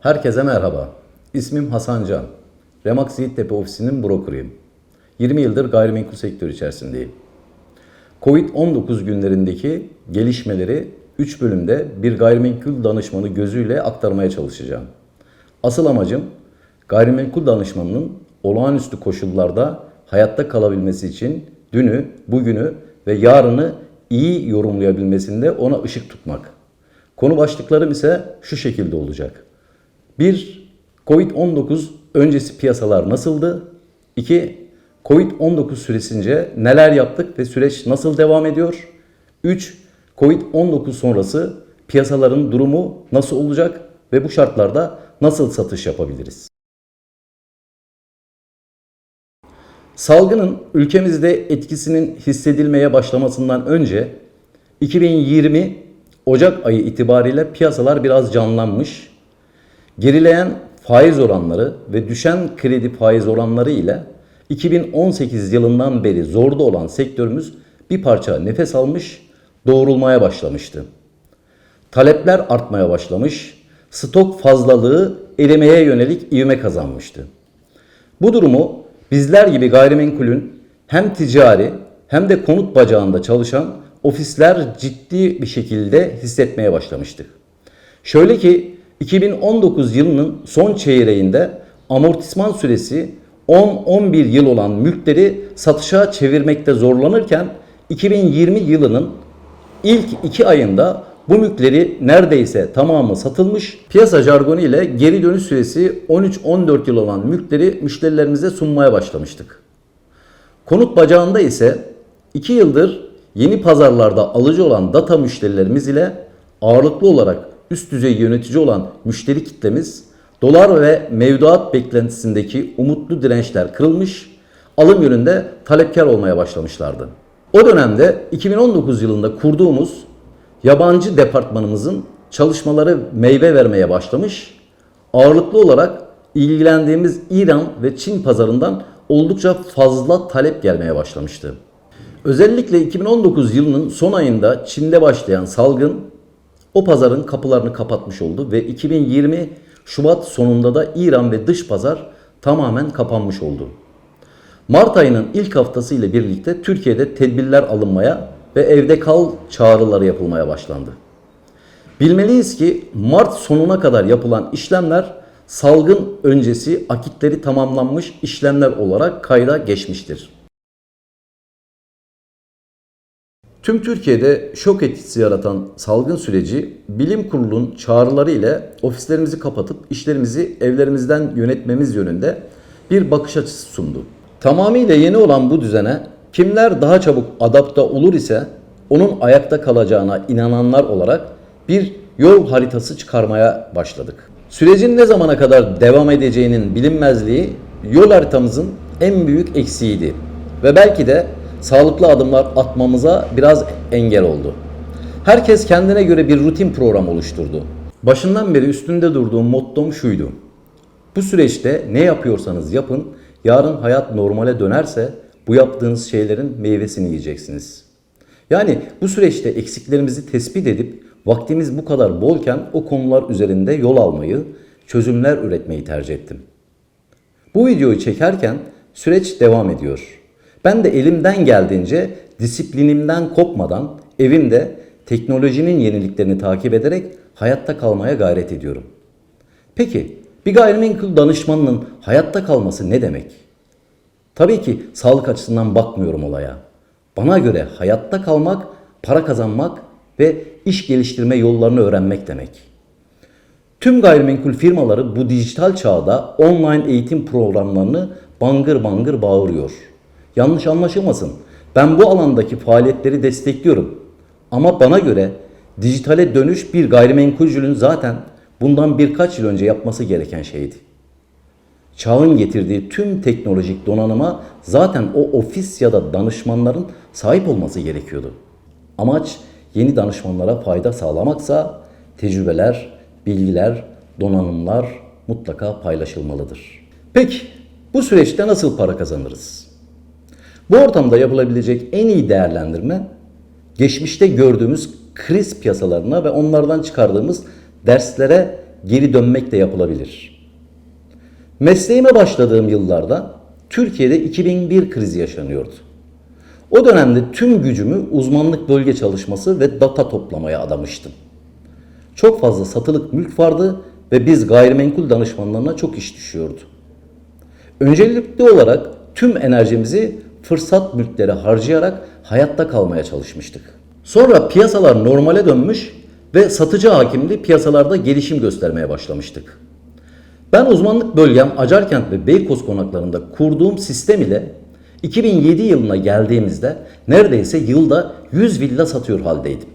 Herkese merhaba. İsmim Hasan Can. Remax Yiğittepe ofisinin brokerıyım. 20 yıldır gayrimenkul sektörü içerisindeyim. Covid-19 günlerindeki gelişmeleri 3 bölümde bir gayrimenkul danışmanı gözüyle aktarmaya çalışacağım. Asıl amacım gayrimenkul danışmanının olağanüstü koşullarda hayatta kalabilmesi için dünü, bugünü ve yarını iyi yorumlayabilmesinde ona ışık tutmak. Konu başlıklarım ise şu şekilde olacak. 1. Covid-19 öncesi piyasalar nasıldı? 2. Covid-19 süresince neler yaptık ve süreç nasıl devam ediyor? 3. Covid-19 sonrası piyasaların durumu nasıl olacak ve bu şartlarda nasıl satış yapabiliriz? Salgının ülkemizde etkisinin hissedilmeye başlamasından önce 2020 Ocak ayı itibariyle piyasalar biraz canlanmış. Gerileyen faiz oranları ve düşen kredi faiz oranları ile 2018 yılından beri zorda olan sektörümüz bir parça nefes almış, doğrulmaya başlamıştı. Talepler artmaya başlamış, stok fazlalığı erimeye yönelik ivme kazanmıştı. Bu durumu bizler gibi gayrimenkulün hem ticari hem de konut bacağında çalışan ofisler ciddi bir şekilde hissetmeye başlamıştık. Şöyle ki 2019 yılının son çeyreğinde amortisman süresi 10-11 yıl olan mülkleri satışa çevirmekte zorlanırken 2020 yılının ilk 2 ayında bu mülkleri neredeyse tamamı satılmış. Piyasa jargonu ile geri dönüş süresi 13-14 yıl olan mülkleri müşterilerimize sunmaya başlamıştık. Konut bacağında ise 2 yıldır yeni pazarlarda alıcı olan data müşterilerimiz ile ağırlıklı olarak üst düzey yönetici olan müşteri kitlemiz dolar ve mevduat beklentisindeki umutlu dirençler kırılmış, alım yönünde talepkar olmaya başlamışlardı. O dönemde 2019 yılında kurduğumuz yabancı departmanımızın çalışmaları meyve vermeye başlamış, ağırlıklı olarak ilgilendiğimiz İran ve Çin pazarından oldukça fazla talep gelmeye başlamıştı. Özellikle 2019 yılının son ayında Çin'de başlayan salgın o pazarın kapılarını kapatmış oldu ve 2020 Şubat sonunda da İran ve dış pazar tamamen kapanmış oldu. Mart ayının ilk haftası ile birlikte Türkiye'de tedbirler alınmaya ve evde kal çağrıları yapılmaya başlandı. Bilmeliyiz ki Mart sonuna kadar yapılan işlemler salgın öncesi akitleri tamamlanmış işlemler olarak kayda geçmiştir. Tüm Türkiye'de şok etkisi yaratan salgın süreci bilim kurulunun çağrıları ile ofislerimizi kapatıp işlerimizi evlerimizden yönetmemiz yönünde bir bakış açısı sundu. Tamamıyla yeni olan bu düzene kimler daha çabuk adapte olur ise onun ayakta kalacağına inananlar olarak bir yol haritası çıkarmaya başladık. Sürecin ne zamana kadar devam edeceğinin bilinmezliği yol haritamızın en büyük eksiğiydi ve belki de sağlıklı adımlar atmamıza biraz engel oldu. Herkes kendine göre bir rutin program oluşturdu. Başından beri üstünde durduğum mottom şuydu. Bu süreçte ne yapıyorsanız yapın, yarın hayat normale dönerse bu yaptığınız şeylerin meyvesini yiyeceksiniz. Yani bu süreçte eksiklerimizi tespit edip vaktimiz bu kadar bolken o konular üzerinde yol almayı, çözümler üretmeyi tercih ettim. Bu videoyu çekerken süreç devam ediyor. Ben de elimden geldiğince disiplinimden kopmadan evimde teknolojinin yeniliklerini takip ederek hayatta kalmaya gayret ediyorum. Peki bir gayrimenkul danışmanının hayatta kalması ne demek? Tabii ki sağlık açısından bakmıyorum olaya. Bana göre hayatta kalmak, para kazanmak ve iş geliştirme yollarını öğrenmek demek. Tüm gayrimenkul firmaları bu dijital çağda online eğitim programlarını bangır bangır bağırıyor. Yanlış anlaşılmasın. Ben bu alandaki faaliyetleri destekliyorum. Ama bana göre dijitale dönüş bir gayrimenkulcünün zaten bundan birkaç yıl önce yapması gereken şeydi. Çağın getirdiği tüm teknolojik donanıma zaten o ofis ya da danışmanların sahip olması gerekiyordu. Amaç yeni danışmanlara fayda sağlamaksa tecrübeler, bilgiler, donanımlar mutlaka paylaşılmalıdır. Peki bu süreçte nasıl para kazanırız? Bu ortamda yapılabilecek en iyi değerlendirme geçmişte gördüğümüz kriz piyasalarına ve onlardan çıkardığımız derslere geri dönmekle yapılabilir. Mesleğime başladığım yıllarda Türkiye'de 2001 krizi yaşanıyordu. O dönemde tüm gücümü uzmanlık bölge çalışması ve data toplamaya adamıştım. Çok fazla satılık mülk vardı ve biz gayrimenkul danışmanlarına çok iş düşüyordu. Öncelikli olarak tüm enerjimizi fırsat mülklere harcayarak hayatta kalmaya çalışmıştık. Sonra piyasalar normale dönmüş ve satıcı hakimli piyasalarda gelişim göstermeye başlamıştık. Ben uzmanlık bölgem Acarkent ve Beykoz konaklarında kurduğum sistem ile 2007 yılına geldiğimizde neredeyse yılda 100 villa satıyor haldeydim.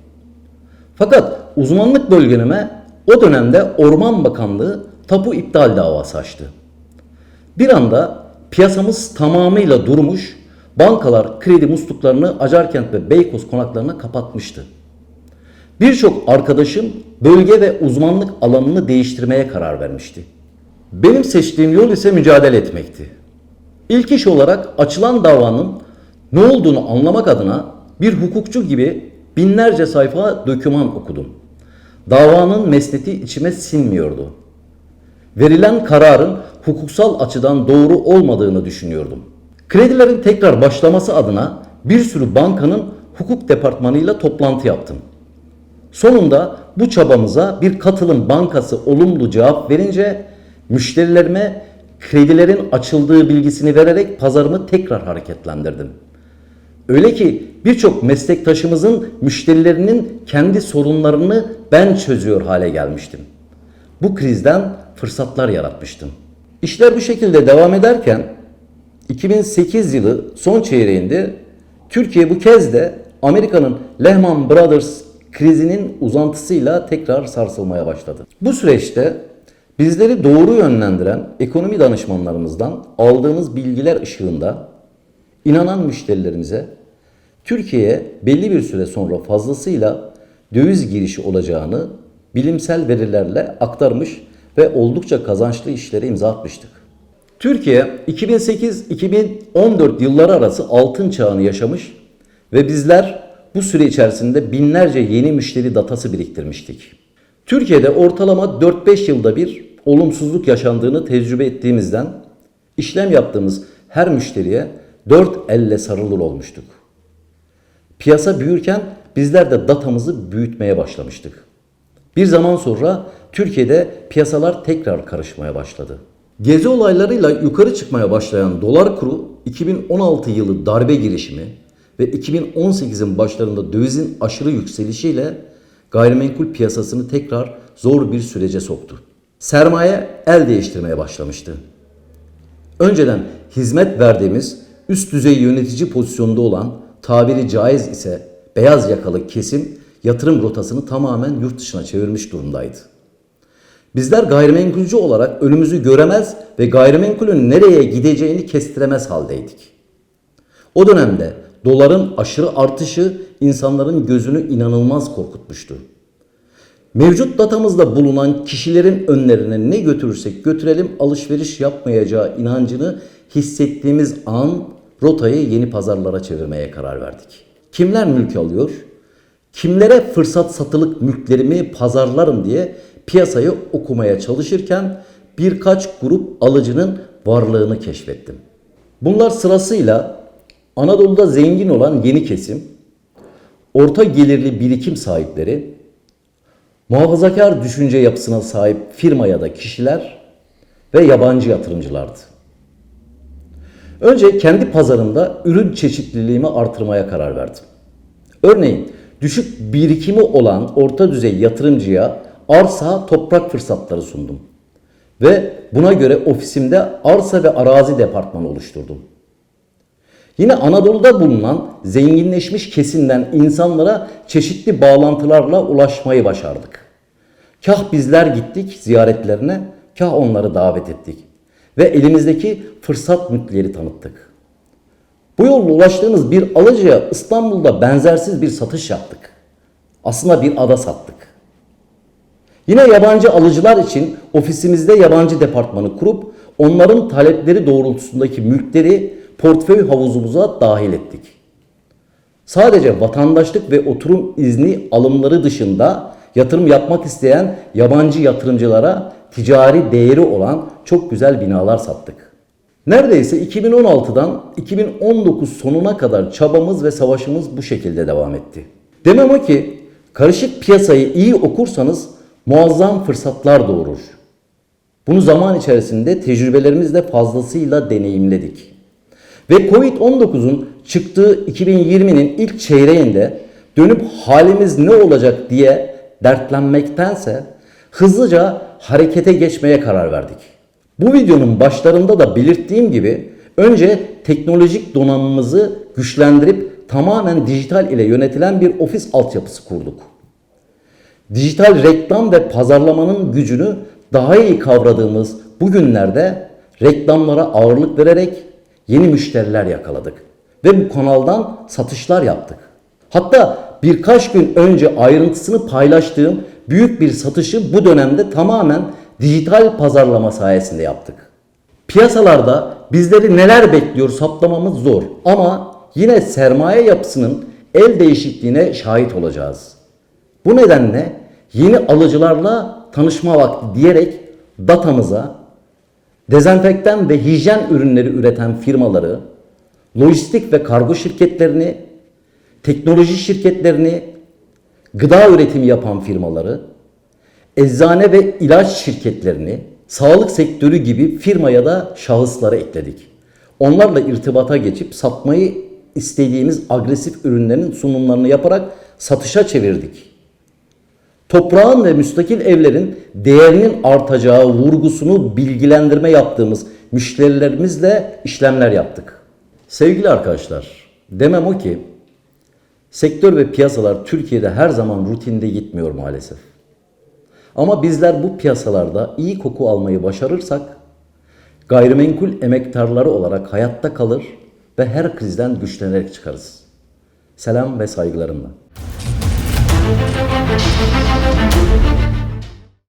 Fakat uzmanlık bölgenime o dönemde Orman Bakanlığı tapu iptal davası açtı. Bir anda piyasamız tamamıyla durmuş, bankalar kredi musluklarını Acarkent ve Beykoz konaklarına kapatmıştı. Birçok arkadaşım bölge ve uzmanlık alanını değiştirmeye karar vermişti. Benim seçtiğim yol ise mücadele etmekti. İlk iş olarak açılan davanın ne olduğunu anlamak adına bir hukukçu gibi binlerce sayfa döküman okudum. Davanın mesneti içime sinmiyordu. Verilen kararın hukuksal açıdan doğru olmadığını düşünüyordum. Kredilerin tekrar başlaması adına bir sürü bankanın hukuk departmanıyla toplantı yaptım. Sonunda bu çabamıza bir katılım bankası olumlu cevap verince müşterilerime kredilerin açıldığı bilgisini vererek pazarımı tekrar hareketlendirdim. Öyle ki birçok meslektaşımızın müşterilerinin kendi sorunlarını ben çözüyor hale gelmiştim. Bu krizden fırsatlar yaratmıştım. İşler bu şekilde devam ederken 2008 yılı son çeyreğinde Türkiye bu kez de Amerika'nın Lehman Brothers krizinin uzantısıyla tekrar sarsılmaya başladı. Bu süreçte bizleri doğru yönlendiren ekonomi danışmanlarımızdan aldığımız bilgiler ışığında inanan müşterilerimize Türkiye'ye belli bir süre sonra fazlasıyla döviz girişi olacağını bilimsel verilerle aktarmış ve oldukça kazançlı işlere imza atmıştık. Türkiye 2008-2014 yılları arası altın çağını yaşamış ve bizler bu süre içerisinde binlerce yeni müşteri datası biriktirmiştik. Türkiye'de ortalama 4-5 yılda bir olumsuzluk yaşandığını tecrübe ettiğimizden işlem yaptığımız her müşteriye dört elle sarılır olmuştuk. Piyasa büyürken bizler de datamızı büyütmeye başlamıştık. Bir zaman sonra Türkiye'de piyasalar tekrar karışmaya başladı. Gezi olaylarıyla yukarı çıkmaya başlayan dolar kuru 2016 yılı darbe girişimi ve 2018'in başlarında dövizin aşırı yükselişiyle gayrimenkul piyasasını tekrar zor bir sürece soktu. Sermaye el değiştirmeye başlamıştı. Önceden hizmet verdiğimiz üst düzey yönetici pozisyonda olan tabiri caiz ise beyaz yakalı kesim yatırım rotasını tamamen yurt dışına çevirmiş durumdaydı. Bizler gayrimenkulcü olarak önümüzü göremez ve gayrimenkulün nereye gideceğini kestiremez haldeydik. O dönemde doların aşırı artışı insanların gözünü inanılmaz korkutmuştu. Mevcut datamızda bulunan kişilerin önlerine ne götürürsek götürelim alışveriş yapmayacağı inancını hissettiğimiz an rotayı yeni pazarlara çevirmeye karar verdik. Kimler mülk alıyor? Kimlere fırsat satılık mülklerimi pazarlarım diye piyasayı okumaya çalışırken birkaç grup alıcının varlığını keşfettim. Bunlar sırasıyla Anadolu'da zengin olan yeni kesim, orta gelirli birikim sahipleri, muhafazakar düşünce yapısına sahip firma ya da kişiler ve yabancı yatırımcılardı. Önce kendi pazarımda ürün çeşitliliğimi artırmaya karar verdim. Örneğin düşük birikimi olan orta düzey yatırımcıya arsa, toprak fırsatları sundum. Ve buna göre ofisimde arsa ve arazi departmanı oluşturdum. Yine Anadolu'da bulunan zenginleşmiş kesimden insanlara çeşitli bağlantılarla ulaşmayı başardık. Kah bizler gittik ziyaretlerine, kah onları davet ettik ve elimizdeki fırsat mülkleri tanıttık. Bu yolla ulaştığımız bir alıcıya İstanbul'da benzersiz bir satış yaptık. Aslında bir ada sattık. Yine yabancı alıcılar için ofisimizde yabancı departmanı kurup onların talepleri doğrultusundaki mülkleri portföy havuzumuza dahil ettik. Sadece vatandaşlık ve oturum izni alımları dışında yatırım yapmak isteyen yabancı yatırımcılara ticari değeri olan çok güzel binalar sattık. Neredeyse 2016'dan 2019 sonuna kadar çabamız ve savaşımız bu şekilde devam etti. Demem o ki karışık piyasayı iyi okursanız muazzam fırsatlar doğurur. Bunu zaman içerisinde tecrübelerimizle fazlasıyla deneyimledik. Ve Covid-19'un çıktığı 2020'nin ilk çeyreğinde dönüp halimiz ne olacak diye dertlenmektense hızlıca harekete geçmeye karar verdik. Bu videonun başlarında da belirttiğim gibi önce teknolojik donanımımızı güçlendirip tamamen dijital ile yönetilen bir ofis altyapısı kurduk. Dijital reklam ve pazarlamanın gücünü daha iyi kavradığımız bu günlerde reklamlara ağırlık vererek yeni müşteriler yakaladık ve bu kanaldan satışlar yaptık. Hatta birkaç gün önce ayrıntısını paylaştığım büyük bir satışı bu dönemde tamamen dijital pazarlama sayesinde yaptık. Piyasalarda bizleri neler bekliyor saptamamız zor ama yine sermaye yapısının el değişikliğine şahit olacağız. Bu nedenle yeni alıcılarla tanışma vakti diyerek datamıza dezenfektan ve hijyen ürünleri üreten firmaları, lojistik ve kargo şirketlerini, teknoloji şirketlerini, gıda üretimi yapan firmaları, eczane ve ilaç şirketlerini, sağlık sektörü gibi firmaya da şahısları ekledik. Onlarla irtibata geçip satmayı istediğimiz agresif ürünlerin sunumlarını yaparak satışa çevirdik. Toprağın ve müstakil evlerin değerinin artacağı vurgusunu bilgilendirme yaptığımız müşterilerimizle işlemler yaptık. Sevgili arkadaşlar, demem o ki sektör ve piyasalar Türkiye'de her zaman rutinde gitmiyor maalesef. Ama bizler bu piyasalarda iyi koku almayı başarırsak gayrimenkul emektarları olarak hayatta kalır ve her krizden güçlenerek çıkarız. Selam ve saygılarımla. Thank you.